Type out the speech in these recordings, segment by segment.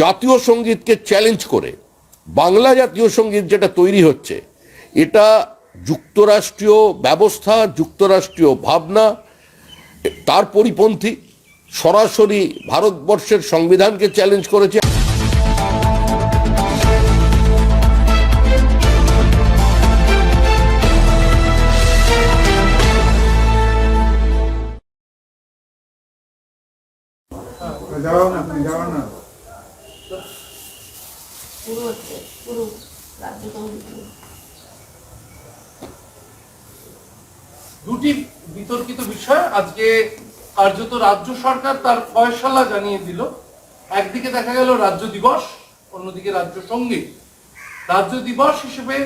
জাতীয় সঙ্গীতকে চ্যালেঞ্জ করে, বাংলা জাতীয় সংগীত যেটা তৈরি হচ্ছে, এটা যুক্তরাষ্ট্রীয় ব্যবস্থা, যুক্তরাষ্ট্রীয় ভাবনা, তার পরিপন্থী সরাসরি ভারতবর্ষের সংবিধানকে চ্যালেঞ্জ করেছে। যাও না, তুমি যাও না। পুরো হচ্ছে, পুরো দুটি বিতর্কিত বিষয়। আজকে কার্যত রাজ্য সরকার তার জানিয়ে দিল। একদিকে দেখা গেল রাজ্য দিবস, অন্যদিকে রাজ্য সংগীত রাজ্য দিবস হিসেবে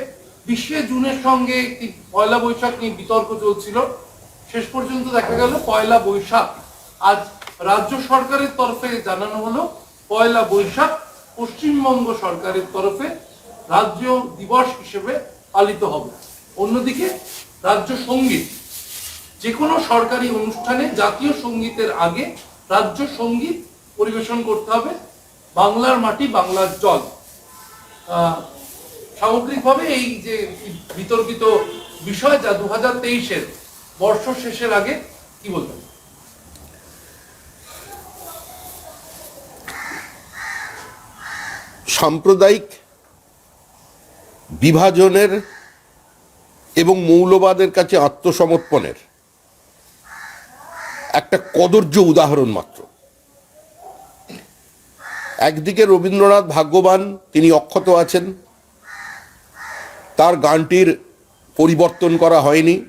বিশে জুনের সঙ্গে একটি পয়লা বৈশাখ নিয়ে বিতর্ক চলছিল। শেষ পর্যন্ত দেখা গেল পয়লা বৈশাখ। আজ রাজ্য সরকারের তরফে জানানো হলো পয়লা বৈশাখ পশ্চিমবঙ্গ সরকারের তরফে রাজ্য দিবস হিসেবে পালিত হবে। অন্যদিকে রাজ্য সংগীত যে কোনো সরকারি অনুষ্ঠানে জাতীয় সঙ্গীতের আগে রাজ্য সংগীত পরিবেশন করতে হবে। বাংলার মাটি, বাংলার জল। সামগ্রিকভাবে এই যে বিতর্কিত বিষয় যা দু হাজার তেইশের বর্ষ শেষের আগে, কি বলবেন? সাম্প্রদায়িক বিভাজনের এবং মৌলবাদের কাছে আত্মসমর্পণের একটা কদর্য উদাহরণ মাত্র। একদিকে রবীন্দ্রনাথ ভাগ্যবান, তিনি অক্ষত আছেন। তার গানটির পরিবর্তন করা হয়নি।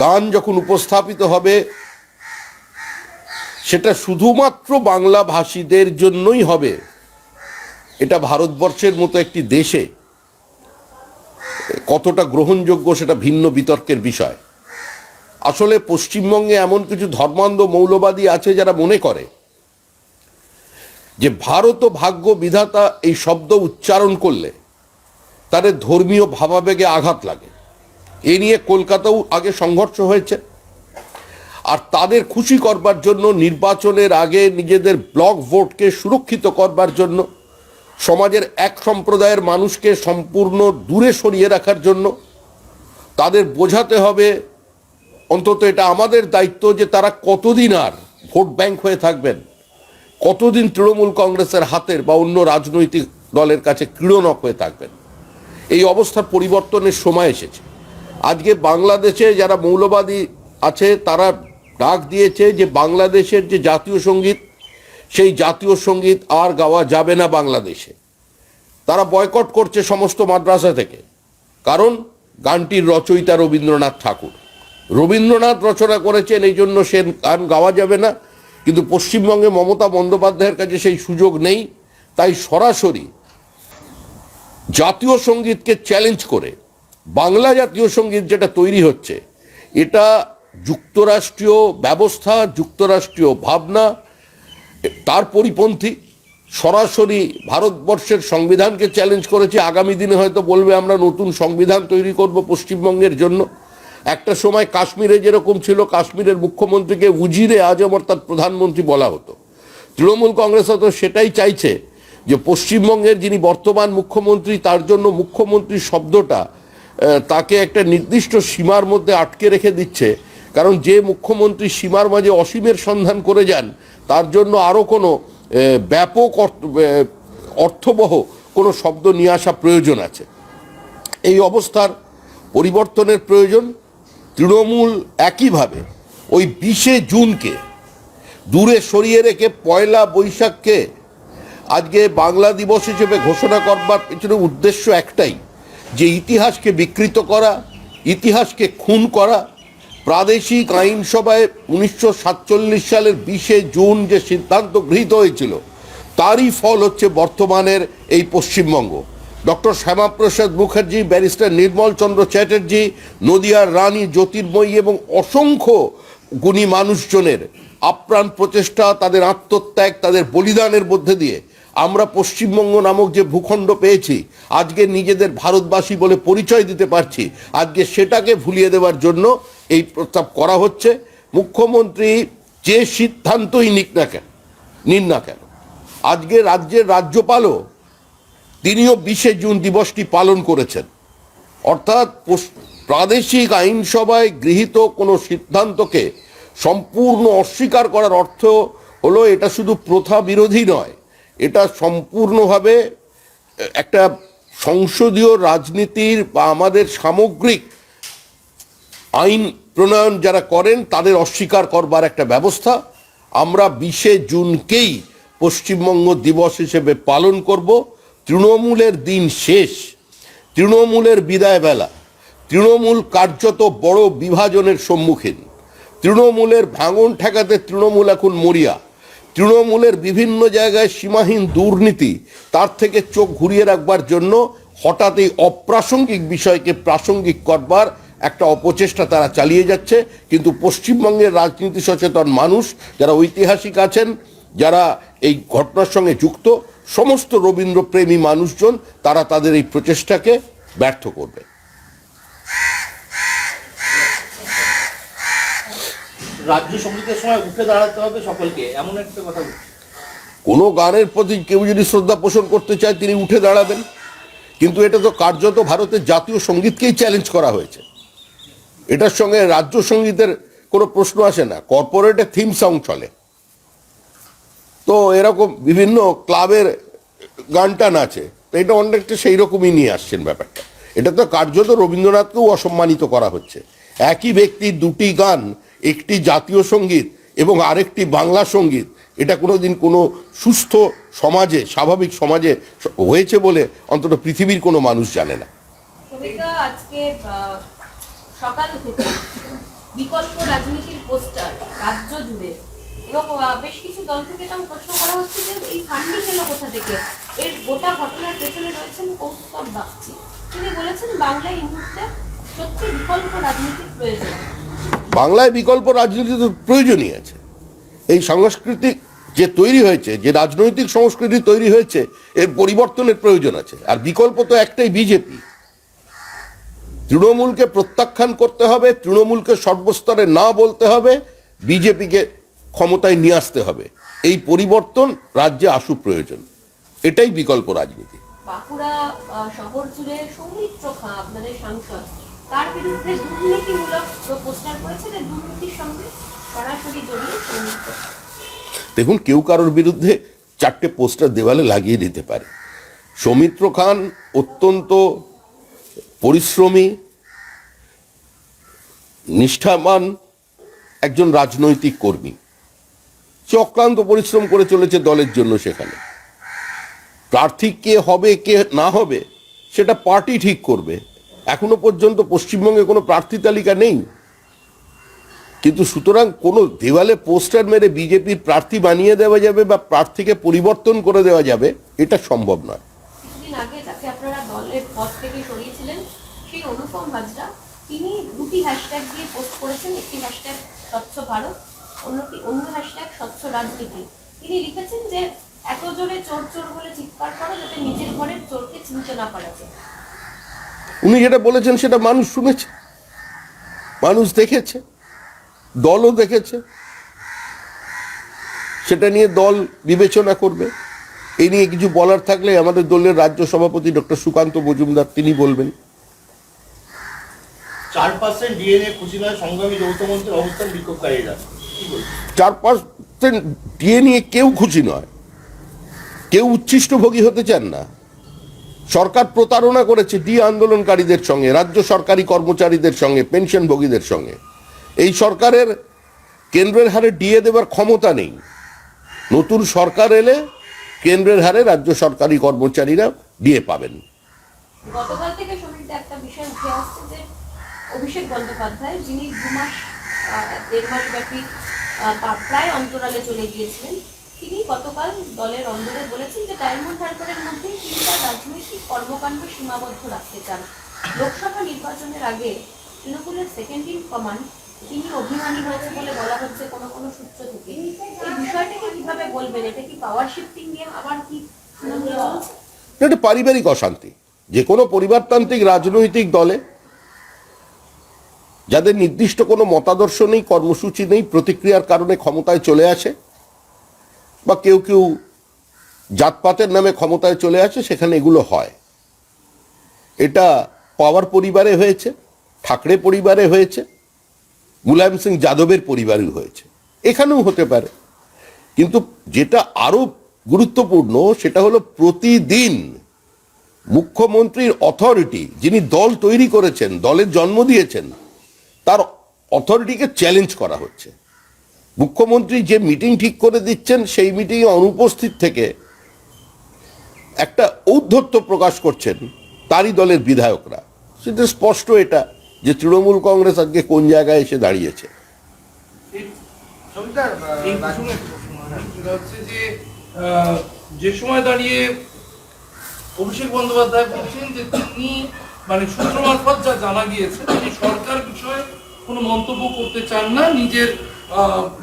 গান যখন উপস্থাপিত হবে, সেটা শুধুমাত্র বাংলা ভাষীদের জন্যই হবে। এটা ভারতবর্ষের মতো একটি দেশে কতটা গ্রহণযোগ্য সেটা ভিন্ন বিতর্কের বিষয়। আসলে পশ্চিমবঙ্গে এমন কিছু ধর্মান্ধ মৌলবাদী আছে যারা মনে করে যে ভারত ভাগ্য বিধাতা এই শব্দ উচ্চারণ করলে তাদের ধর্মীয় ভাবাবেগে আঘাত লাগে। এ নিয়ে কলকাতাও আগে সংঘর্ষ হয়েছে। আর তাদের খুশি করবার জন্য, নির্বাচনের আগে নিজেদের ব্লক ভোটকে সুরক্ষিত করবার জন্য সমাজের এক সম্প্রদায়ের মানুষকে সম্পূর্ণ দূরে সরিয়ে রাখার জন্য তাদের বোঝাতে হবে, অন্তত এটা আমাদের দায়িত্ব যে তারা কতদিন আর ভোট ব্যাংক হয়ে থাকবেন, কতদিন তৃণমূল কংগ্রেসের হাতের বা অন্য রাজনৈতিক দলের কাছে ক্রীড়নক হয়ে থাকবেন। এই অবস্থার পরিবর্তনের সময় এসেছে। আজকে বাংলাদেশে যারা মৌলবাদী আছে, তারা ডাক দিয়েছে যে বাংলাদেশের যে জাতীয় সংগীত সেই জাতীয় সংগীত আর গাওয়া যাবে না বাংলাদেশে। তারা বয়কট করছে সমস্ত মাদ্রাসা থেকে। কারণ গানটির রচয়িতা রবীন্দ্রনাথ ঠাকুর। রবীন্দ্রনাথ রচনা করেছেন, এই জন্য সে গান গাওয়া যাবে না। কিন্তু পশ্চিমবঙ্গে মমতা বন্দ্যোপাধ্যায়ের কাছে সেই সুযোগ নেই। তাই সরাসরি জাতীয় সঙ্গীতকে চ্যালেঞ্জ করে বাংলা জাতীয় সংগীত যেটা তৈরি হচ্ছে, এটা যুক্তরাষ্ট্রীয় ব্যবস্থা, যুক্তরাষ্ট্রীয় ভাবনা তার পরিপন্থী সরাসরি ভারতবর্ষের সংবিধানকে চ্যালেঞ্জ করেছে। আগামী দিনে হয়তো বলবে, আমরা নতুন সংবিধান তৈরি করব পশ্চিমবঙ্গের জন্য। একটা সময় কাশ্মীরে যেরকম ছিল, কাশ্মীরের মুখ্যমন্ত্রীকে উজিরে আজম অর্থাৎ প্রধানমন্ত্রী বলা হতো। তৃণমূল কংগ্রেস হয়তো সেটাই চাইছে যে পশ্চিমবঙ্গের যিনি বর্তমান মুখ্যমন্ত্রী, তার জন্য মুখ্যমন্ত্রী শব্দটা তাকে একটা নির্দিষ্ট সীমার মধ্যে আটকে রেখে দিচ্ছে। কারণ যে মুখ্যমন্ত্রী সীমার মাঝে অসীমের সন্ধান করে যান তার জন্য আরও কোনো ব্যাপক অর্থ- অর্থবহ কোনো শব্দ নিয়ে আসা প্রয়োজন আছে। এই অবস্থার পরিবর্তনের প্রয়োজন তৃণমূল একইভাবে ওই বিশে জুনকে দূরে সরিয়ে রেখে পয়লা বৈশাখকে আজকে বাংলা দিবস হিসেবে ঘোষণা করবার পেছনে উদ্দেশ্য একটাই, যে ইতিহাসকে বিকৃত করা, ইতিহাসকে খুন করা প্রাদেশিক আইনসভায় উনিশশো সাতচল্লিশ সালের বিশে জুন যে সিদ্ধান্ত গৃহীত হয়েছিল, তারই ফল হচ্ছে বর্তমানের এই পশ্চিমবঙ্গ। ডক্টর শ্যামাপ্রসাদ মুখার্জি, ব্যারিস্টার নির্মল চন্দ্র চ্যাটার্জি, নদিয়ার রানী জ্যোতির্ময়ী এবং অসংখ্য গুণী মানুষজনের আপ্রাণ প্রচেষ্টা, তাদের আত্মত্যাগ, তাদের বলিদানের মধ্যে দিয়ে আমরা পশ্চিমবঙ্গ নামক যে ভূখণ্ড পেয়েছি, আজকে নিজেদের ভারতবাসী বলে পরিচয় দিতে পারছি, আজকে সেটাকে ভুলিয়ে দেওয়ার জন্য এই প্রস্তাব করা হচ্ছে, মুখ্যমন্ত্রী যে সিদ্ধান্তই নিক না কেন, নিন না কেন, আজকে রাজ্যের রাজ্যপালও তিনিও বিশে জুন দিবসটি পালন করেছেন। অর্থাৎ প্রাদেশিক আইনসভায় গৃহীত কোনো সিদ্ধান্তকে সম্পূর্ণ অস্বীকার করার অর্থ হলো এটা শুধু প্রথা বিরোধী নয়, এটা সম্পূর্ণভাবে একটা সংসদীয় রাজনীতির বা আমাদের সামগ্রিক আইন প্রণয়ন যারা করেন, তাদের অস্বীকার করবার একটা ব্যবস্থা। আমরা বিশে জুনকেই পশ্চিমবঙ্গ দিবস হিসেবে পালন করব। তৃণমূলের দিন শেষ। তৃণমূলের বিদায় বেলা তৃণমূল কার্যত বড় বিভাজনের সম্মুখীন। তৃণমূলের ভাঙন ঠেকাতে তৃণমূল এখন মরিয়া। তৃণমূলের বিভিন্ন জায়গায় সীমাহীন দুর্নীতি, তার থেকে চোখ ঘুরিয়ে রাখবার জন্য হঠাৎ এই অপ্রাসঙ্গিক বিষয়কে প্রাসঙ্গিক করবার একটা অপচেষ্টা তারা চালিয়ে যাচ্ছে কিন্তু পশ্চিমবঙ্গের রাজনীতি সচেতন মানুষ যারা ঐতিহাসিক আছেন যারা এই ঘটনার সঙ্গে যুক্ত সমস্ত রবীন্দ্রপ্রেমী মানুষজন তারা তাদের এই প্রচেষ্টাকে ব্যর্থ করবে। রাজ্য সঙ্গীতের সময় উঠে দাঁড়াতে হবে সকলকে এমন একটা কথা কোনো গানের প্রতি কেউ যদি শ্রদ্ধা পোষণ করতে চায় তিনি উঠে দাঁড়াবেন। কিন্তু এটা তো কার্যত ভারতের জাতীয় সঙ্গীতকেই চ্যালেঞ্জ করা হয়েছে। এটার সঙ্গে রাজ্য সঙ্গীতের কোনো প্রশ্ন আসে না। কর্পোরেটে থিম সং চলে। তো এরকম বিভিন্ন ক্লাবের গান টান আছে। তো এটা অনেকটা সেই রকমই নিয়ে আসছেন ব্যাপারটা। এটা তো কার্যত রবীন্দ্রনাথকেও অসম্মানিত করা হচ্ছে। একই ব্যক্তির দুটি গান, একটি জাতীয় সংগীত এবং আরেকটি বাংলা সংগীত। এটা কোনোদিন কোনো সুস্থ সমাজে, স্বাভাবিক সমাজে হয়েছে বলে অন্তত পৃথিবীর কোনো মানুষ জানে না। সকাল থেকে বিকল্প রাজনীতির পোস্টার রাজ্য জুড়ে এবং বেশ কিছু দল থেকে এটাও প্রশ্ন করা হচ্ছে যে এই ফান্ডিং এলো কোথা থেকে? এর গোটা ঘটনার পেছনে রয়েছেন কৌস্তব বাগচি। তিনি বলেছেন, বাংলায় এই মুহূর্তে সত্যি বিকল্প রাজনীতির প্রয়োজন। বাংলায় বিকল্প রাজনীতি তো প্রয়োজনই আছে। এই সাংস্কৃতিক যে তৈরি হয়েছে, যে রাজনৈতিক সংস্কৃতি তৈরি হয়েছে, এর পরিবর্তনের প্রয়োজন আছে। আর বিকল্প তো একটাই বিজেপি। তৃণমূলকে প্রত্যাখ্যান করতে হবে তৃণমূলকে সর্বস্তরে না বলতে হবে বিজেপিকে ক্ষমতায় নিয়ে আসতে হবে। এই পরিবর্তন রাজ্যে আসু প্রয়োজন। এটাই বিকল্প রাজনীতি। বাঁকুড়া শহর জুড়ে সৌমিত্র খাঁ আপনাদের সাংসদ তার বিরুদ্ধে দুর্নীতিমূলক পোস্টার করেছে যে দুর্নীতির সঙ্গে সরাসরি জড়িয়ে সৌমিত্র দেখুন কেউ কারোর বিরুদ্ধে চারটে পোস্টার দেওয়ালে লাগিয়ে দিতে পারে। সৌমিত্র খান অত্যন্ত পরিশ্রমী, নিষ্ঠাবান একজন রাজনৈতিক কর্মী। সে অক্লান্ত পরিশ্রম করে চলেছে দলের জন্য সেখানে। প্রার্থী কে হবে, কে না হবে, সেটা পার্টি ঠিক করবে। এখনও পর্যন্ত পশ্চিমবঙ্গে কোনো প্রার্থী তালিকা নেই। কিন্তু সুতরাং কোনো দেওয়ালে পোস্টার মেরে বিজেপির প্রার্থী বানিয়ে দেওয়া যাবে বা প্রার্থীকে পরিবর্তন করে দেওয়া যাবে, এটা সম্ভব নয় কিছুদিন আগে তাকে আপনারা দলের পদ থেকে সরিয়েছিলেন সেই অনুপম হাজরা তিনি দুটি হ্যাশট্যাগ দিয়ে পোস্ট করেছেন, একটি হ্যাশট্যাগ স্বচ্ছ ভারত, অন্যটি, অন্য হ্যাশট্যাগ স্বচ্ছ রাজনীতি। তিনি লিখেছেন যে, এত জোরে চোর চোর বলে চিৎকার করো যাতে নিজের ঘরের চোরকে চিনতে না পারা যায়। উনি যেটা বলেছেন সেটা মানুষ শুনেছে, মানুষ দেখেছে, দলও দেখেছে। সেটা নিয়ে দল বিবেচনা করবে। এই নিয়ে কিছু বলার থাকলে আমাদের দলের রাজ্য সভাপতি ডক্টর সুকান্ত মজুমদার তিনি বলবেন। চার পার্সেন্ট ডিএনএ খুশি নয় সংগ্রামী যৌথ মন্ত্রীর অবস্থান বিক্ষোভকারীরা। চার পার্সেন্ট নিয়ে কেউ খুশি নয়। কেউ উচ্ছিষ্টভোগী হতে চান না। সরকার প্রতারণা করেছে ডি আন্দোলনকারীদের সঙ্গে রাজ্য সরকারি কর্মচারীদের সঙ্গে পেনশনভোগীদের সঙ্গে। এই সরকারের কেন্দ্রের হারে ডিএ দেবার ক্ষমতা নেই। নতুন সরকার এলে কেন্দ্রের হারে রাজ্য সরকারি কর্মচারীরা ডিএ পাবেন। গতকাল থেকে একটা বিষয় উঠে আসছে যে অভিষেক বন্দ্যোপাধ্যায়, যিনি দু মাস দেড় মাস ব্যাপী প্রায় অন্তরালে চলে গিয়েছিলেন। তিনি গতকাল দলের অন্দরে বলেছেন যে, ডায়মন্ড হারবারের মধ্যেই তিনি তার রাজনৈতিক কর্মকাণ্ড সীমাবদ্ধ রাখতে চান। লোকসভা নির্বাচনের আগে তৃণমূলের সেকেন্ড ইন কমান্ড তিনি অভিমানী হয়েছে বলে বলা হচ্ছে কোনো কোনো সূত্র থেকে। এই বিষয়টাকে কীভাবে বলবেন? এটা কি পাওয়ার শিফটিং নিয়ে আবার কি এটা পারিবারিক অশান্তি। যে কোনো পরিবারতান্ত্রিক রাজনৈতিক দলে যাদের নির্দিষ্ট কোনো মতাদর্শ নেই, কর্মসূচি নেই, প্রতিক্রিয়ার কারণে ক্ষমতায় চলে আসে, বা কেউ কেউ জাতপাতের নামে ক্ষমতায় চলে আসে, সেখানে এগুলো হয়। এটা পাওয়ার পরিবারে হয়েছে, ঠাকরে পরিবারে হয়েছে, মুলায়ম সিং যাদবের পরিবারেও হয়েছে। এখানেও হতে পারে। কিন্তু যেটা আরও গুরুত্বপূর্ণ, সেটা হলো প্রতিদিন মুখ্যমন্ত্রীর অথরিটি যিনি দল তৈরি করেছেন, দলের জন্ম দিয়েছেন তার অথরিটিকে চ্যালেঞ্জ করা হচ্ছে। মুখ্যমন্ত্রী যে মিটিং ঠিক করে দিচ্ছেন সেই মিটিংয়ে অনুপস্থিত থেকে একটা ঔদ্ধত্য প্রকাশ করছেন তারই দলের বিধায়করা। সেটা স্পষ্ট এটা যে তৃণমূল কংগ্রেস আজকে কোন জায়গায় এসে দাঁড়িয়েছে। যে সময় দাঁড়িয়ে অভিষেক বন্দ্যোপাধ্যায় বলছেন যে তিনি মানে সূত্র মারফত যা জানা গিয়েছে, তিনি সরকার বিষয়ে কোনো মন্তব্য করতে চান না। নিজের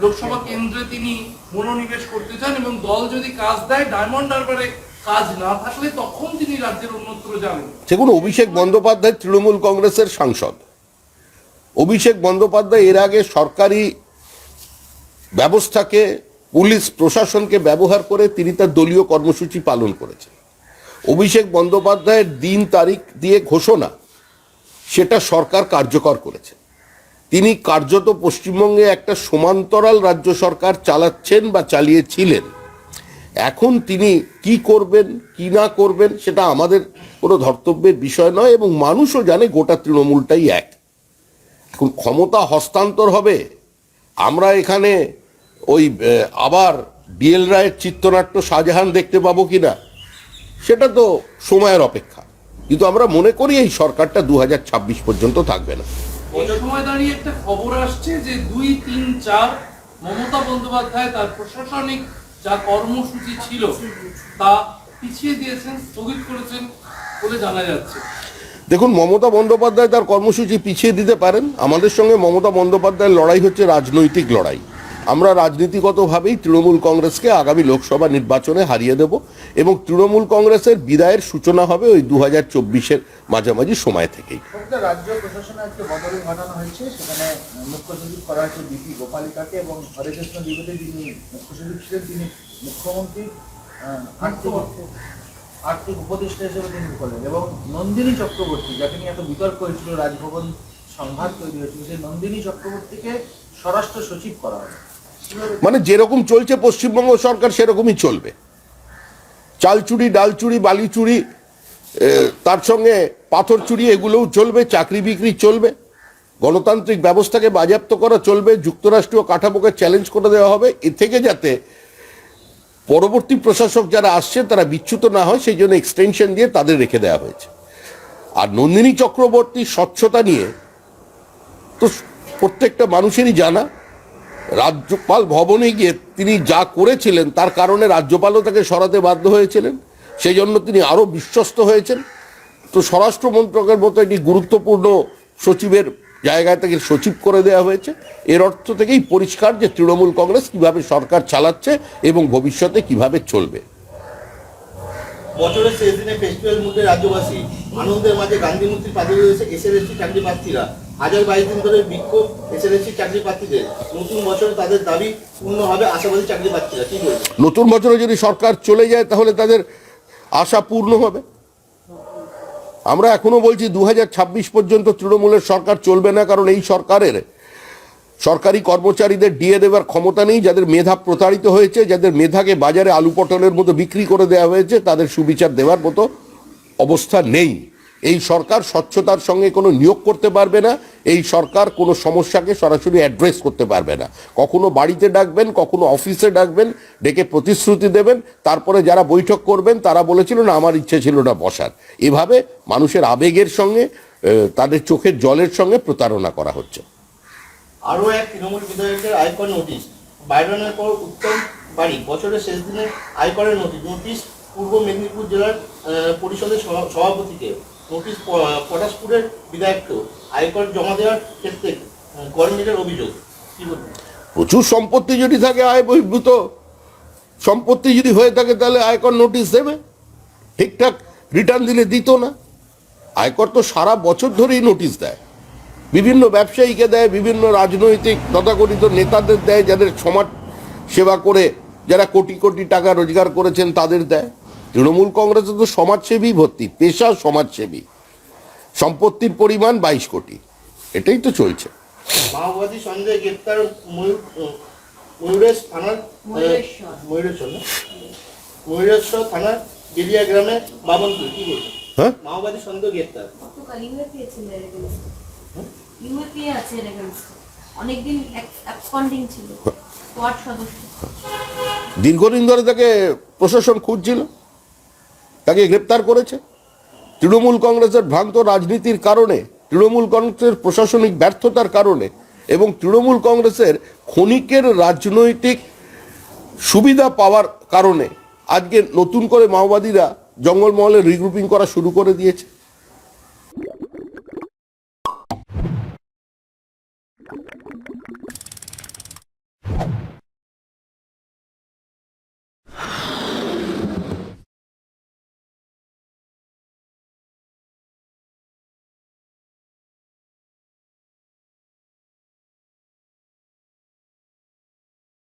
লোকসভা কেন্দ্রে তিনি মনোনিবেশ করতে চান এবং দল যদি কাজ দেয়, ডায়মন্ড হারবারে কাজ না থাকলে তখন তিনি রাজ্যের অন্যত্র যাবেন। সেগুলো অভিষেক বন্দ্যোপাধ্যায় তৃণমূল কংগ্রেসের সাংসদ। অভিষেক বন্দ্যোপাধ্যায় এর আগে সরকারি ব্যবস্থাকে, পুলিশ প্রশাসনকে ব্যবহার করে তিনি তার দলীয় কর্মসূচি পালন করেছেন। অভিষেক বন্দ্যোপাধ্যায়ের দিন তারিখ দিয়ে ঘোষণা, সেটা সরকার কার্যকর করেছে। তিনি কার্যত পশ্চিমবঙ্গে একটা সমান্তরাল রাজ্য সরকার চালাচ্ছেন বা চালিয়েছিলেন। এখন তিনি কি করবেন, কি না করবেন, সেটা আমাদের কোনো ধর্তব্যের বিষয় নয় এবং মানুষও জানে গোটা তৃণমূলটাই এক। এখন ক্ষমতা হস্তান্তর হবে। আমরা এখানে ওই আবার ডিএল রায়ের চিত্রনাট্য শাহজাহান দেখতে পাবো কিনা? সেটা তো সময়ের অপেক্ষা। কিন্তু আমরা মনে করি এই সরকারটা দু হাজার ছাব্বিশ পর্যন্ত থাকবে না। সময় দাঁড়িয়ে একটা খবর আসছে যে দুই তিন চার মমতা বন্দ্যোপাধ্যায় তার প্রশাসনিক যা কর্মসূচি ছিল তা পিছিয়ে দিয়েছেন স্থগিত করেছেন বলে জানা যাচ্ছে। দেখুন মমতা বন্দ্যোপাধ্যায় তার কর্মসূচি পিছিয়ে দিতে পারেন। আমাদের সঙ্গে মমতা বন্দ্যোপাধ্যায়ের লড়াই হচ্ছে রাজনৈতিক লড়াই। আমরা রাজনীতিগতভাবেই তৃণমূল কংগ্রেসকে আগামী লোকসভা নির্বাচনে হারিয়ে দেব এবং তৃণমূল কংগ্রেসের বিদায়ের সূচনা হবে ওই দু হাজার চব্বিশের মাঝামাঝি সময় থেকেই। রাজ্য প্রশাসনে ঘটানো হয়েছে, সেখানে মুখ্য করা বিপি গোপালিকাকে এবং হরেকৃষ্ণ দ্বিবেদী যিনি মুখ্য সচিব মুখ্যমন্ত্রী আর্থিক উপদেষ্টা হিসেবে তিনি করলেন এবং নন্দিনী চক্রবর্তী, যাকে নিয়ে এত বিতর্ক হয়েছিল, রাজভবন সংঘাত তৈরি হয়েছিল, সেই নন্দিনী চক্রবর্তীকে স্বরাষ্ট্র সচিব করা হবে মানে যেরকম চলছে পশ্চিমবঙ্গ সরকার, সেরকমই চলবে। চাল চুরি ডাল চুরি বালি চুরি তার সঙ্গে পাথর চুরি, এগুলোও চলবে, চাকরি বিক্রি চলবে, গণতান্ত্রিক ব্যবস্থাকে বাজেয়াপ্ত করা চলবে যুক্তরাষ্ট্রীয় কাঠামোকে চ্যালেঞ্জ করে দেওয়া হবে, এ থেকে যাতে পরবর্তী প্রশাসক যারা আসছে, তারা বিচ্যুত না হয়, সেই জন্য এক্সটেনশন দিয়ে তাদের রেখে দেওয়া হয়েছে। আর নন্দিনী চক্রবর্তী স্বচ্ছতা নিয়ে, তো প্রত্যেকটা মানুষেরই জানা রাজ্যপাল ভবনে গিয়ে তিনি যা করেছিলেন, তার কারণে রাজ্যপালও তাকে সরাতে বাধ্য হয়েছিলেন। সেই জন্য তিনি আরও বিশ্বস্ত হয়েছেন। তো স্বরাষ্ট্র মন্ত্রকের মতো একটি গুরুত্বপূর্ণ সচিবের জায়গায় তাকে সচিব করে দেওয়া হয়েছে। এর অর্থ থেকেই পরিষ্কার যে তৃণমূল কংগ্রেস কীভাবে সরকার চালাচ্ছে এবং ভবিষ্যতে কীভাবে চলবে। বছরের শেষ দিনে ফেস্টিভ্যাল মুডে রাজ্যবাসী আনন্দের মাঝে গান্ধী মূর্তির পাশে রয়েছে এসএলএসসি চাকরি প্রার্থীরা। হাজার বাইশ দিন ধরে বিক্ষোভ এসএলএসসি চাকরি প্রার্থীদের। নতুন বছরে তাদের দাবি পূর্ণ হবে আশাবাদী চাকরি প্রার্থীরা। কি বলবেন নতুন বছরে যদি সরকার চলে যায়, তাহলে তাদের আশা পূর্ণ হবে। আমরা এখনও বলছি, দু হাজার ছাব্বিশ পর্যন্ত তৃণমূলের সরকার চলবে না, কারণ এই সরকারের সরকারি কর্মচারীদের ডিএ দেওয়ার ক্ষমতা নেই, যাদের মেধা প্রতারিত হয়েছে, যাদের মেধাকে বাজারে আলু পটলের মতো বিক্রি করে দেওয়া হয়েছে, তাদের সুবিচার দেওয়ার মতো অবস্থা নেই। এই সরকার স্বচ্ছতার সঙ্গে কোনো নিয়োগ করতে পারবে না, এই সরকার কোনো সমস্যাকে সরাসরি অ্যাড্রেস করতে পারবে না। কখনো বাড়িতে ডাকবেন, কখনো অফিসে ডাকবেন, ডেকে প্রতিশ্রুতি দেবেন, তারপরে যারা বৈঠক করবেন, তারা বলেছিল, না, আমার ইচ্ছে ছিল না বসার। এভাবে মানুষের আবেগের সঙ্গে তাদের চোখের জলের সঙ্গে প্রতারণা করা হচ্ছে। আরও এক তৃণমূল বিধায়কের আয়কর নোটিশ। বাইরনের পর উত্তম বাড়ি বছরের শেষ দিনে আয়করের নোটিশ। নোটিশ পূর্ব মেদিনীপুর জেলার পরিষদের সভা- সভাপতিকে। নোটিশ পটাশপুরের বিধায়ককেও আয়কর জমা দেওয়ার ক্ষেত্রে গরমিলের অভিযোগ। প্রচুর সম্পত্তি যদি থাকে, আয় বহির্ভূত। সম্পত্তি যদি হয়ে থাকে, তাহলে আয়কর নোটিশ দেবে। ঠিকঠাক রিটার্ন দিলে দিত না। আয়কর তো সারা বছর ধরেই নোটিশ দেয়। বিভিন্ন ব্যবসায়ীকে দেয় বিভিন্ন রাজনৈতিক তথাকথিত নেতাদের দেয় যাদের সমাজ সেবা করে যারা কোটি কোটি টাকা রোজগার করেছেন তাদের দেয়। তৃণমূল কংগ্রেসে তো সমাজসেবী ভর্তি পেশা সমাজসেবী। সম্পত্তির পরিমাণ বাইশ কোটি এটাই তো চলছে। মাওবাদী সন্দেহে গ্রেপ্তার ময়ূরেশ থানার ময়ূরেশ্বর। ময়ূরেশ্বর থানার বেরিয়া গ্রামে বাবনপুর কি হ্যাঁ? মাওবাদী সন্দেহ গ্রেপ্তার। আছে অনেকদিন ছিল। সদস্য। দীর্ঘদিন ধরে তাকে প্রশাসন খুঁজছিল, তাকে গ্রেপ্তার করেছে। তৃণমূল কংগ্রেসের ভ্রান্ত রাজনীতির কারণে, তৃণমূল কংগ্রেসের প্রশাসনিক ব্যর্থতার কারণে এবং তৃণমূল কংগ্রেসের ক্ষণিকের রাজনৈতিক সুবিধা পাওয়ার কারণে আজকে নতুন করে মাওবাদীরা জঙ্গলমহলে রিগ্রুপিং করা শুরু করে দিয়েছে। Thank you.